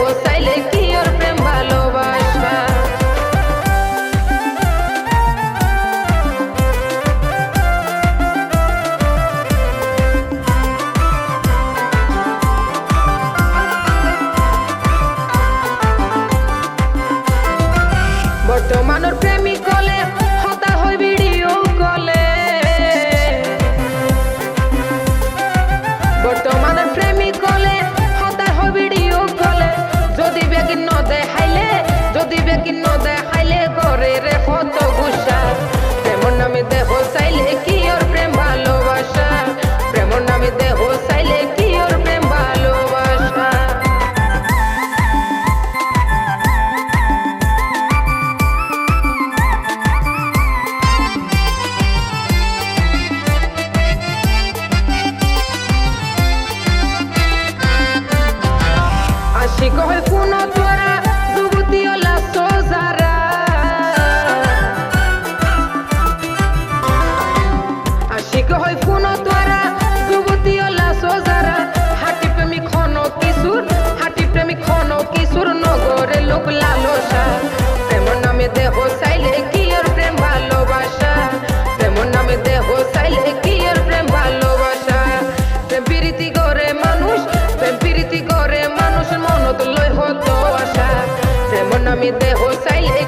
ও চাইলে কি ওর প্রেম ভালোবাসা? বর্তমানের কিন্ন দেখাইলে যদি বেকিন্ন দেখাইলে করে রে কত প্রীতি করে মানুষ, প্রেম প্রীতি করে মানুষের মনত লয় হতো আশা। যেমন আমি দেহ চাইলে